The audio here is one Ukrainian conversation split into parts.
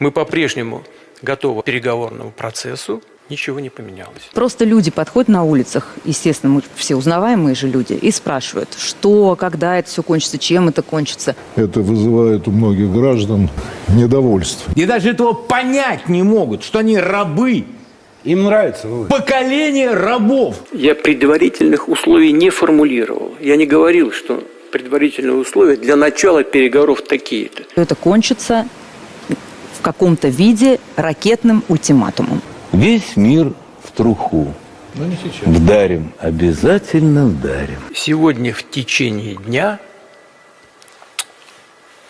Мы по-прежнему готовы к переговорному процессу. Ничего не поменялось. Просто люди подходят на улицах, естественно, мы все узнаваемые же люди, и спрашивают, что, когда это все кончится, чем это кончится. Это вызывает у многих граждан недовольство. И даже этого понять не могут, что они рабы. Им нравится, Володь. Поколение рабов. Я предварительных условий не формулировал. Я не говорил, что предварительные условия для начала переговоров такие-то. Это кончится каком-то виде ракетным ультиматумом. Весь мир в труху. Но не сейчас. Вдарим, обязательно вдарим. Сегодня в течение дня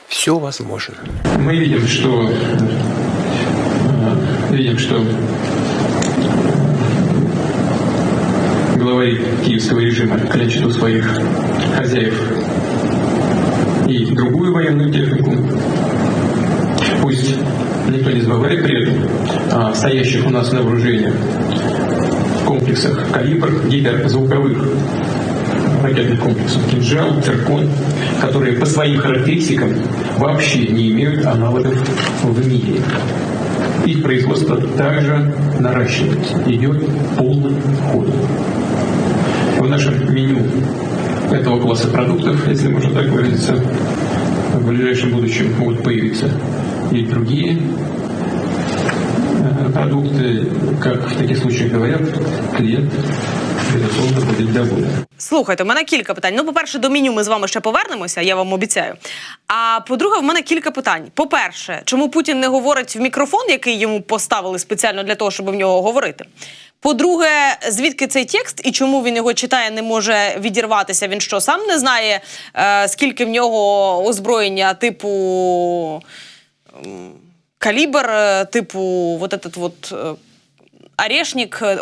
все возможно. Мы видим, что э, видим, что главари киевского режима клянчат у своих хозяев и другую военную технику. При этом о стоящих у нас на вооружении комплексах «Калибр» гиперзвуковых ракетных комплексов «Кинжал», «Циркон», которые по своим характеристикам вообще не имеют аналогов в мире. Их производство также наращивается, идет полным ходом. В нашем меню этого класса продуктов, если можно так выразиться, в ближайшем будущем могут появиться и другие продукты, как в таких случаях говорят, клиент, безусловно, будет доволен. Слухайте, у мене кілька питань. Ну, по-перше, до меню ми з вами ще повернемося, я вам обіцяю. А по-друге, в мене кілька питань. По-перше, чому Путін не говорить в мікрофон, який йому поставили спеціально для того, щоб в нього говорити? По-друге, звідки цей текст і чому він його читає, не може відірватися? Він що сам не знає, е, скільки в нього озброєння типу м, калібр, е, типу, вот этот вот. е, Орешник, е,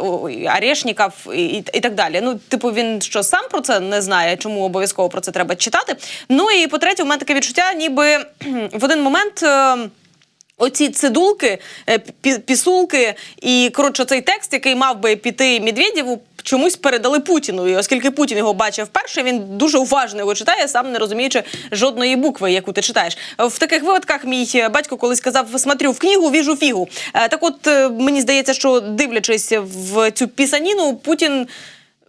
Орешников і, і, так далі. Ну, типу, він що сам про це не знає, чому обов'язково про це треба читати. Ну і по-третє, у мене таке відчуття, ніби в один момент. е, Оці цидулки, е, пісулки і коротше цей текст, який мав би піти Медведєву, чомусь передали Путіну. І оскільки Путін його бачив вперше, він дуже уважно його читає, сам не розуміючи жодної букви, яку ти читаєш. В таких випадках мій батько колись казав: смотрю в книгу, віжу фігу. Е, Так, от е, мені здається, що дивлячись в цю пісаніну, Путін.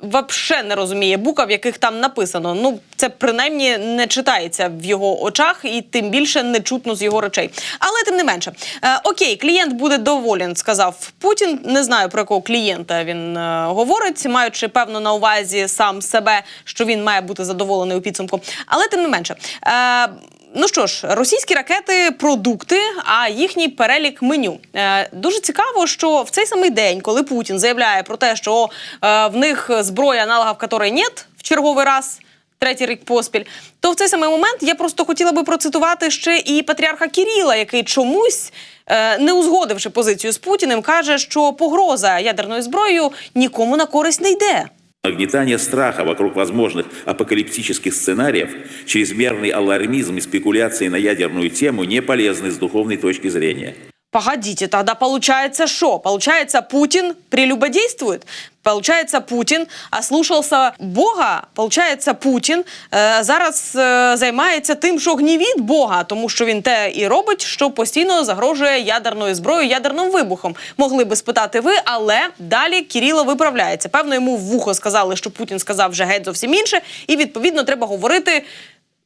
Вообще не розуміє букв, яких там написано. Ну це принаймні не читається в його очах, і тим більше не чутно з його речей. Але тим не менше, е, окей, клієнт буде доволен, сказав Путін. Не знаю про якого клієнта він е, говорить, маючи певно на увазі сам себе, що він має бути задоволений у підсумку. Але тим не менше. Е, Ну що ж, російські ракети продукти, а їхній перелік меню. Е, дуже цікаво, що в цей самий день, коли Путін заявляє про те, що е, в них зброя, аналогів якої нет в черговий раз. Третій рік поспіль, то в цей самий момент я просто хотіла би процитувати ще і патріарха Кіріла, який чомусь, е, не узгодивши позицію з Путіним, каже, що погроза ядерною зброєю нікому на користь не йде. Нагнетание страха вокруг возможных апокалиптических сценариев, чрезмерный алармизм и спекуляции на ядерную тему не полезны с духовной точки зрения. Погодите, тогда получается что? Получается, Путин прелюбодействует? Получается, Путін ослушався Бога. Получається, Путін е, зараз е, займається тим, що гнівить Бога, тому що він те і робить, що постійно загрожує ядерною зброєю, ядерним вибухом. Могли би спитати ви, але далі Кіріло виправляється. Певно, йому в вухо сказали, що Путін сказав вже геть зовсім інше, і відповідно треба говорити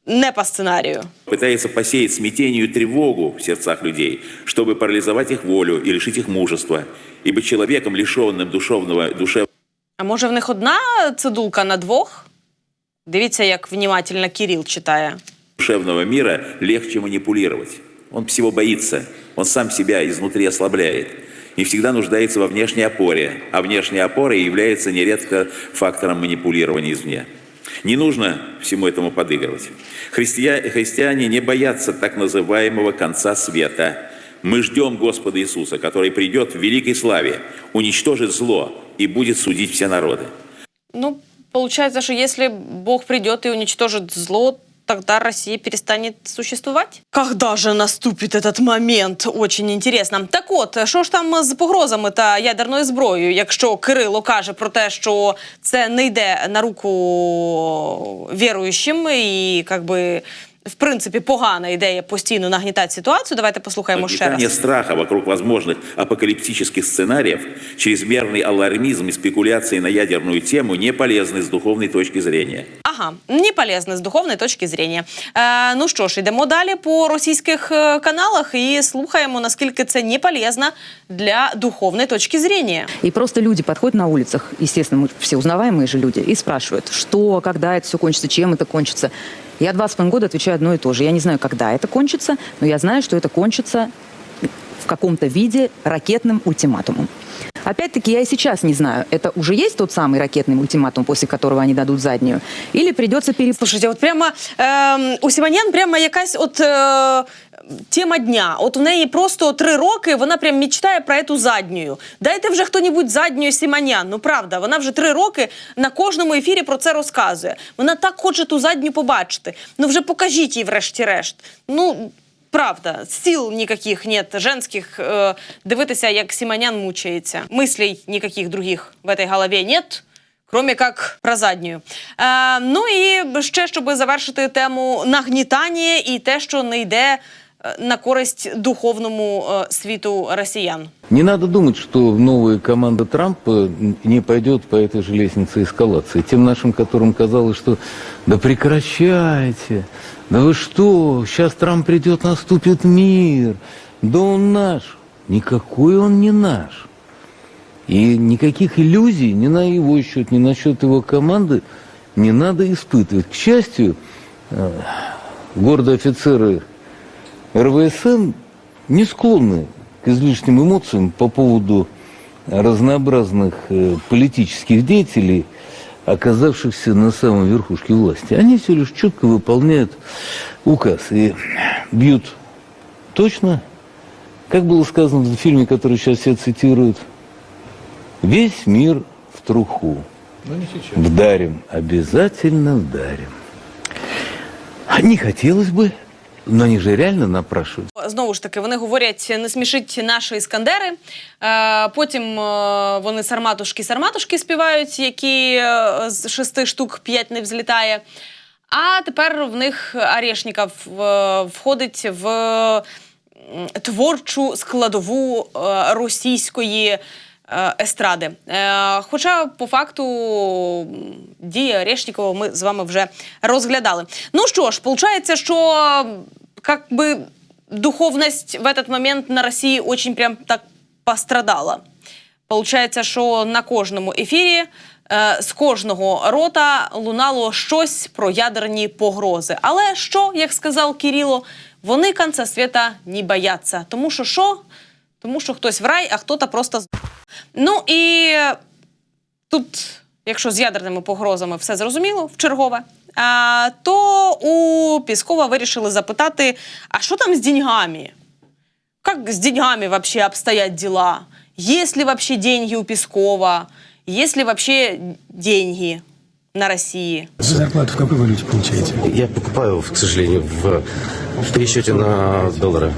не по сценарію. Пытается посеять смятение и тревогу в сердцах людей, чтобы парализовать их волю и лишить их мужества. Ибо человеком, лишенным душевного, душевного А може в них одна цидулка на двох? Дивіться, як внимательно Кіріл читає. душевного мира легче манипулировать. Он всего боится, он сам себя изнутри ослабляет и всегда нуждается во внешней опоре, а внешняя опора является нередко фактором манипулирования извне. Не нужно всему этому подыгрывать. Христия- христиане не боятся так называемого конца света. Мы ждем Господа Иисуса, который придет в великой славе, уничтожит зло и будет судить все народы. Ну, получается, что если Бог придет и уничтожит зло, тогда Россия перестанет существовать? Когда же наступит этот момент? Очень интересно. Так от, що ж там з погрозами та ядерною зброєю, якщо Кирило каже про те, що це не йде на руку віруючим і как би в принципі погана ідея постійно нагнітати ситуацію. Давайте послухаємо ще Нагнетание раз. страха вокруг возможных апокалиптических сценариев, чрезмерный алармизм и спекуляции на ядерную тему не полезны с духовной точки зрения. Ага, не полезно з духовної точки зрення. Е, ну що ж, йдемо далі по російських е, каналах і слухаємо, наскільки це не полезно для духовної точки зрення. И просто люди подходят на улицах, естественно, мы все узнаваемые же люди, и спрашивают, что, когда это все кончится, чем это кончится. Я 20 года отвечаю одно и то же. Я не знаю, когда это кончится, но я знаю, что это кончится в каком-то виде ракетным ультиматумом. Опять-таки, я и сейчас не знаю, это уже есть тот самый ракетный ультиматум, после которого они дадут заднюю, или придется переп... Слушайте, от прямо е, у Сіманян прямо якась от е, тема дня. От в неї просто три роки вона прям мечтає про эту заднюю. Дайте вже хто-небудь заднюю Сіманян. Ну правда, вона вже три роки на кожному ефірі про це розказує. Вона так хоче ту задню побачити. Ну вже покажіть їй врешті-решт. Ну. Правда, сил никаких нет женских е, дивитися, як Сіманян мучається. Мислей никаких других в этой голове нет. Кроме як про задню. Е, ну і ще, щоб завершити тему нагнітання і те, що не йде на користь духовному е, світу росіян. Не надо думать, что новая команда Трампа не пойдет по этой же лестнице эскалации. Тем нашим, которым казалось, что да прекращайте, да вы что, сейчас Трамп придет, наступит мир, да он наш. Никакой он не наш. И никаких иллюзий ни на его счет, ни на счет его команды не надо испытывать. К счастью, э, гордые офицеры РВСН не склонны к излишним эмоциям по поводу разнообразных э, политических деятелей, оказавшихся на самой верхушке власти. Они все лишь четко выполняют указ и бьют точно, как было сказано в фильме, который сейчас все цитируют, весь мир в труху. Но не сейчас. Вдарим, обязательно вдарим. Не хотелось бы, но они же реально напрашивают. Знову ж таки, вони говорять, не смішить наші іскандери. Е, потім е, вони сарматушки сарматушки співають, які е, з шести штук п'ять не взлітає. А тепер в них Арешніков е, входить в творчу складову російської естради. Е, Хоча по факту м, дії Арешнікова ми з вами вже розглядали. Ну що ж, виходить, що как бы духовность в этот момент на России очень прям так пострадала. Получається, що на кожному ефірі е, з кожного рота лунало щось про ядерні погрози. Але що, як сказав Кирило, вони конца світа не бояться. Тому що що? Тому що хтось в рай, а хтось просто. Ну і тут, якщо з ядерними погрозами все зрозуміло, в чергове, а, то у Піскова вирішили запитати: а що там з деньгами? Как с деньгами вообще обстоят дела? Есть ли вообще деньги у Пескова? Есть ли вообще деньги на России? Вы зарплату в какой валюте получаете? Я покупаю, к сожалению, в, в пересчете на доллары.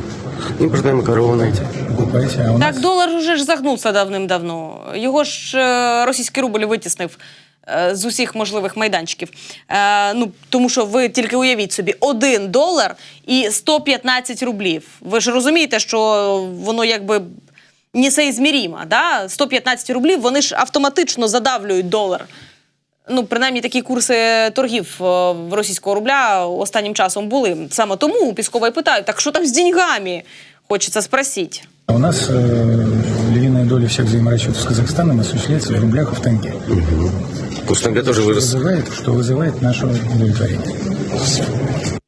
У нас Так долар уже ж загнувся давним-давно. Його ж е, російський рубль витіснив е, з усіх можливих майданчиків. Е, ну, тому що ви тільки уявіть собі, один долар і 115 рублів. Ви ж розумієте, що воно якби несоізміримо, да? 115 рублів, вони ж автоматично задавлюють долар Ну, принаймні такі курси торгів е, в російського рубля останнім часом були. Саме тому у Піскова і питають, так що там з деньгами? Хочеться спросити. у нас э, львиная доля всех взаиморасчетов с Казахстаном осуществляется в рублях и в тенге. Курс тенге тоже Что вырос. вызывает, что вызывает наше удовлетворение.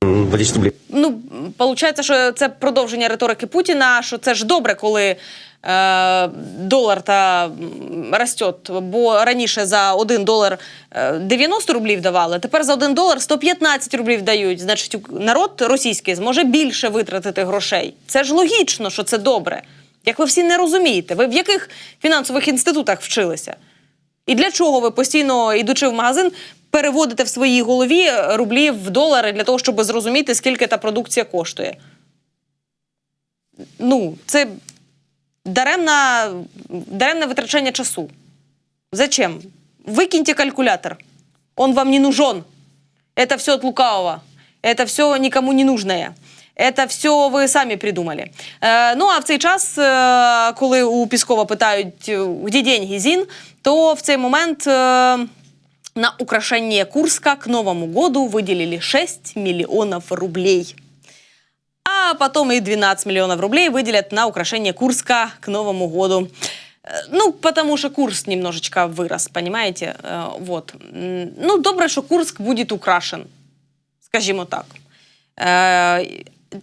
м, В 10 рублей. Ну, виходить, що це продовження риторики Путіна, що це ж добре, коли е, долар та м, растет. Бо раніше за 1 долар е, 90 рублів давали, тепер за 1 долар 115 рублів дають. Значить, народ російський зможе більше витратити грошей. Це ж логічно, що це добре. Як ви всі не розумієте, ви в яких фінансових інститутах вчилися? І для чого ви постійно, йдучи в магазин, переводите в своїй голові рублі в долари для того, щоб зрозуміти, скільки та продукція коштує? Ну, це даремна, даремне витрачання часу. Зачем? Викиньте калькулятор. Он вам не нужен. Это все от лукавого. Это все никому не нужное. Это все ви самі придумали. Е, ну а в цей час, е, коли у Піскова питають, е, де деньги Зін, то в цей момент е, на украшение Курска к Новому году выделили 6 миллионов рублей. А потом и 12 миллионов рублей выделят на украшение Курска к Новому году. Э, Ну, потому что Курск немножечко вырос, понимаете? Э, Вот. М, Ну, добре, що Курск буде украшен, скажімо так. Е,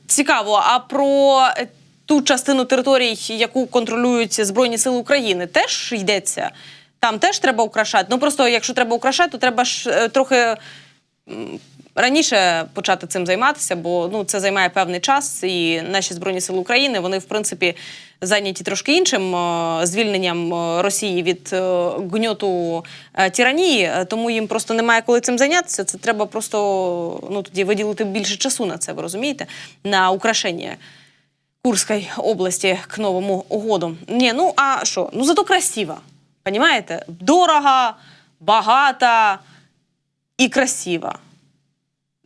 Цікаво, а про е, ту частину територій, яку контролюють Збройні Сили України, теж йдеться? Там теж треба украшати. Ну просто якщо треба украшати, то треба ж е, трохи м, раніше почати цим займатися, бо ну це займає певний час, і наші збройні сили України вони в принципі зайняті трошки іншим е, звільненням е, Росії від е, гньоту тиранії, тому їм просто немає коли цим зайнятися. Це треба просто ну тоді виділити більше часу на це. Ви розумієте? На украшення. Курской области к Новому году. Не, ну а що? Ну зато красиво. Понимаете? Дорого, багато і красиво.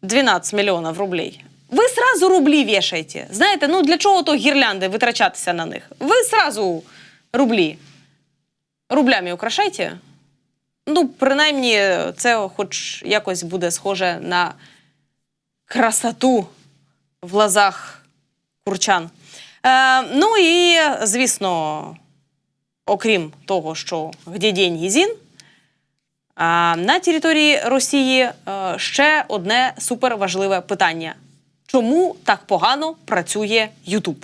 12 мільйонів рублей. Ви сразу рублі вішаєте. Знаєте, ну для чого то гірлянди витрачатися на них? Ви сразу рублі. Рублями украшайте. Ну, принаймні, це хоч якось буде схоже на красоту в глазах курчан. Е, ну і, звісно, окрім того, що где деньги зін, на території Росії е, ще одне суперважливе питання. Чому так погано працює Ютуб?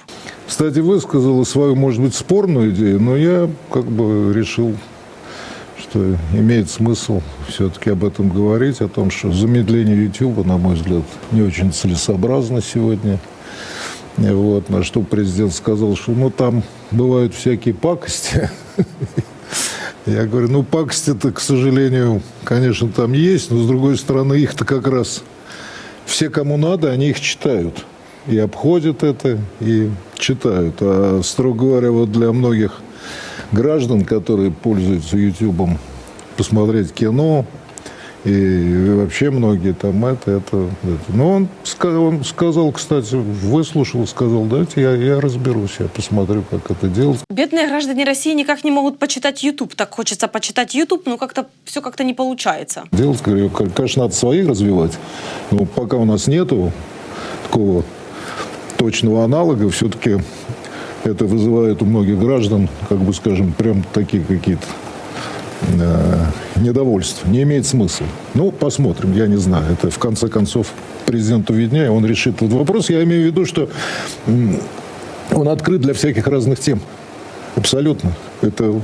Кстати, высказала свою, может быть, спорную идею, но я как бы решил, что имеет смысл все-таки об этом говорить, о том, что замедление YouTube, на мой взгляд, не очень целесообразно сегодня. Вот, на что президент сказал, что ну там бывают всякие пакости. Я говорю, ну пакости-то, к сожалению, конечно, там есть, но с другой стороны, их-то как раз все, кому надо, они их читают. И обходят это, и читают. А, строго говоря, вот для многих граждан, которые пользуются Ютубом, посмотреть кино, и вообще многие там это, это, это. Но он, он сказал, кстати, выслушал, сказал, дайте я, я разберусь, я посмотрю, как это делать. Бедные граждане России никак не могут почитать Ютуб. Так хочется почитать Ютуб, но как-то все как-то не получается. делать. Говорю, конечно, надо своих развивать, но пока у нас нету такого точного аналога, все-таки это вызывает у многих граждан, как бы скажем, прям такие какие-то э, недовольства. Не имеет смысла. Ну, посмотрим, я не знаю. Это в конце концов президенту виднее, он решит этот вопрос. Я имею в виду, что м, он открыт для всяких разных тем. Абсолютно. Это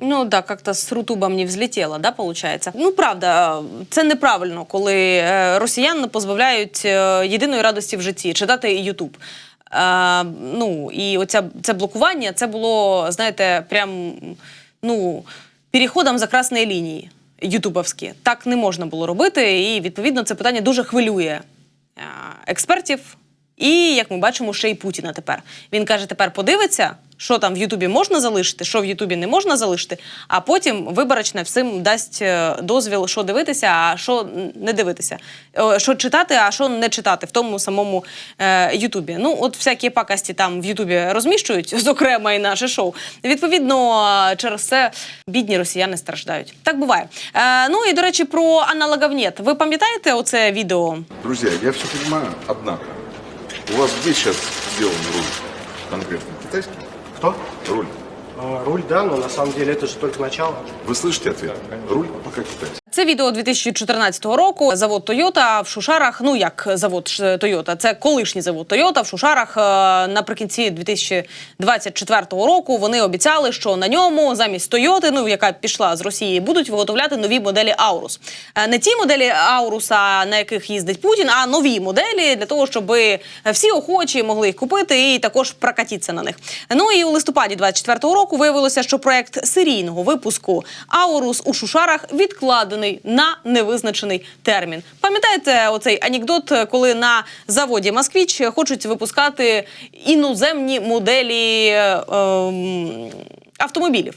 Ну да, как-то з Рутубом не взлетіло, да, получається. Ну правда, е, це неправильно, коли е, росіян позбавляють е, єдиної радості в житті читати Ютуб. Е, ну і оця це блокування, це було, знаєте, прям ну Переходом за красної лінії ютубовські. Так не можна було робити, і відповідно це питання дуже хвилює е, експертів. І як ми бачимо, ще й Путіна тепер. Він каже: тепер подивиться, що там в Ютубі можна залишити, що в Ютубі не можна залишити, а потім виборочне всім дасть е, дозвіл, що дивитися, а що не дивитися, Е, що читати, а що не читати в тому самому е, Ютубі. Ну, от всякі пакості там в Ютубі розміщують, зокрема і наше шоу. Відповідно, через це бідні росіяни страждають. Так буває. Ну і до речі, про аналоговнет. Ви пам'ятаєте оце відео? Друзья, я все понимаю, однако. У вас где сейчас сделан руль конкретно? Китайский? Кто? Руль. Руль, да, но на самом деле это же только начало. Вы слышите ответ? Руль пока китайский. Це відео 2014 року. Завод Тойота в Шушарах. Ну як завод Тойота, це колишній завод Тойота в Шушарах. е, Наприкінці 2024 року вони обіцяли, що на ньому замість Тойоти, ну яка пішла з Росії, будуть виготовляти нові моделі Аурус. Е, Не ті моделі Ауруса, на яких їздить Путін, а нові моделі для того, щоб всі охочі могли їх купити і також прокатитися на них. Ну і у листопаді 24 року виявилося, що проект серійного випуску Аурус у Шушарах відкладений на невизначений термін. Пам'ятаєте оцей анекдот, коли на заводі Москвіч хочуть випускати іноземні моделі е, ем, автомобілів.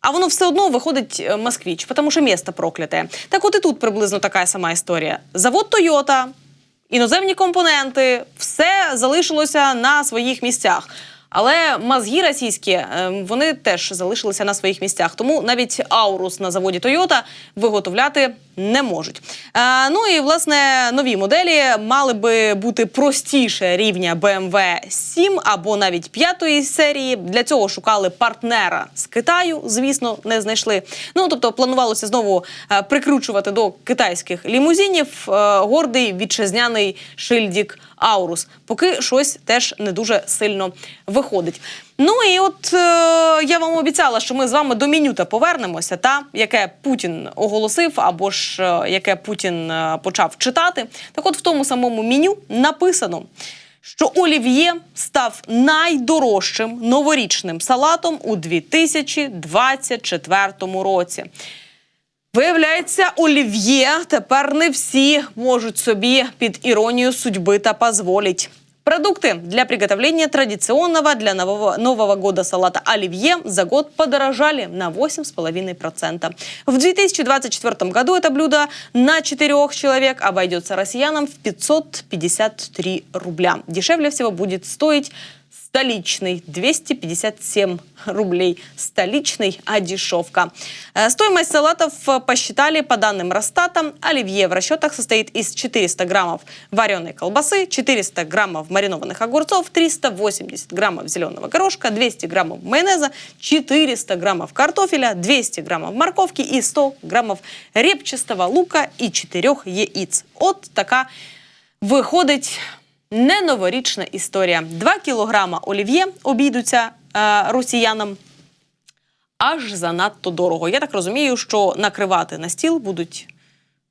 А воно все одно виходить е, москвіч, тому що місто прокляте. Так от і тут приблизно така сама історія. Завод Тойота іноземні компоненти, все залишилося на своїх місцях. Але мазгі російські е, вони теж залишилися на своїх місцях. Тому навіть аурус на заводі Toyota виготовляти не можуть. Е, ну і власне нові моделі мали би бути простіше рівня BMW 7 або навіть п'ятої серії. Для цього шукали партнера з Китаю. Звісно, не знайшли. Ну тобто планувалося знову е, прикручувати до китайських лімузинів е, гордий вітчизняний шильдік Аурус. Поки щось теж не дуже сильно виходить. Ну і от е, я вам обіцяла, що ми з вами до менюта повернемося, та яке Путін оголосив, або ж е, яке Путін е, почав читати. Так, от в тому самому меню написано. Що олів'є став найдорожчим новорічним салатом у 2024 році. Виявляється, олів'є тепер не всі можуть собі під іронію судьби та позволить. Продукты для приготовления традиционного для нового, Нового года салата оливье за год подорожали на 8,5%. В 2024 году это блюдо на четырех человек обойдется россиянам в 553 рубля. Дешевле всего будет стоить столичный 257 рублей. Столичный, а дешевка. Э, Стоимость салатов э, посчитали по данным Росстата. Оливье в расчетах состоит из 400 граммов вареной колбасы, 400 граммов маринованных огурцов, 380 граммов зеленого горошка, 200 граммов майонеза, 400 граммов картофеля, 200 граммов морковки и 100 граммов репчатого лука и 4 яиц. От така виходить не новорічна історія. Два кілограма олів'є обійдуться е, росіянам аж занадто дорого. Я так розумію, що накривати на стіл будуть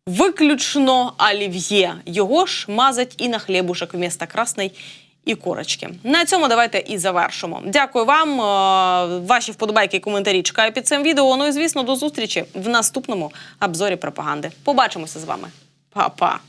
виключно олів'є. Його ж мазать і на хлібушек вмісто красної і корочки. На цьому давайте і завершимо. Дякую вам. Е, Ваші вподобайки і коментарі чекаю під цим відео. Ну і звісно, до зустрічі в наступному обзорі пропаганди. Побачимося з вами. Па-па!